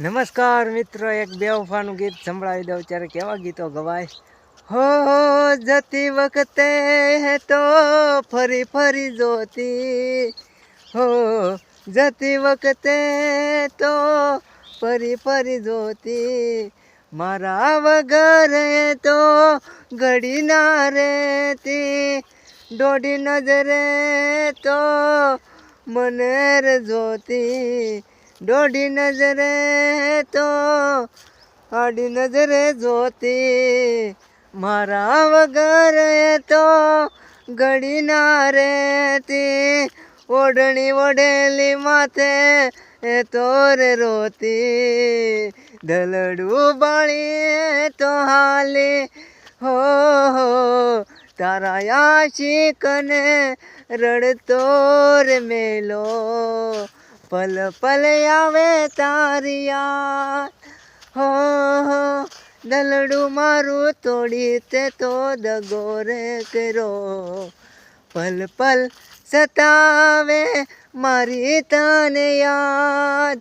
નમસ્કાર મિત્રો, એક બેવફાનું ગીત સંભળાવી દઉં. ત્યારે કેવા ગીતો ગવાય? હો જતી વખતે તો ફરી ફરી જોતી. હો, જતી વખતે તો ફરી ફરી જોતી. મારા વગર તો ઘડી ના રેતી દોઢી નજરે તો મને જોતી દોઢી નજરે તો આડી નજરે જોતી. મારા વગર તો ઘડી ના રેતી ઓઢણી ઓઢેલી માથે એ તો રે રોતી. દલડું બાળી તો હાલી. હો, તારા આશિકને રડતો રે મેલો. પલ પલ આવે તારી યાદ હો હો, દલડું મારું તોડી તે તો દગો કરો પલ પલ સતાવે મારી તને યાદ.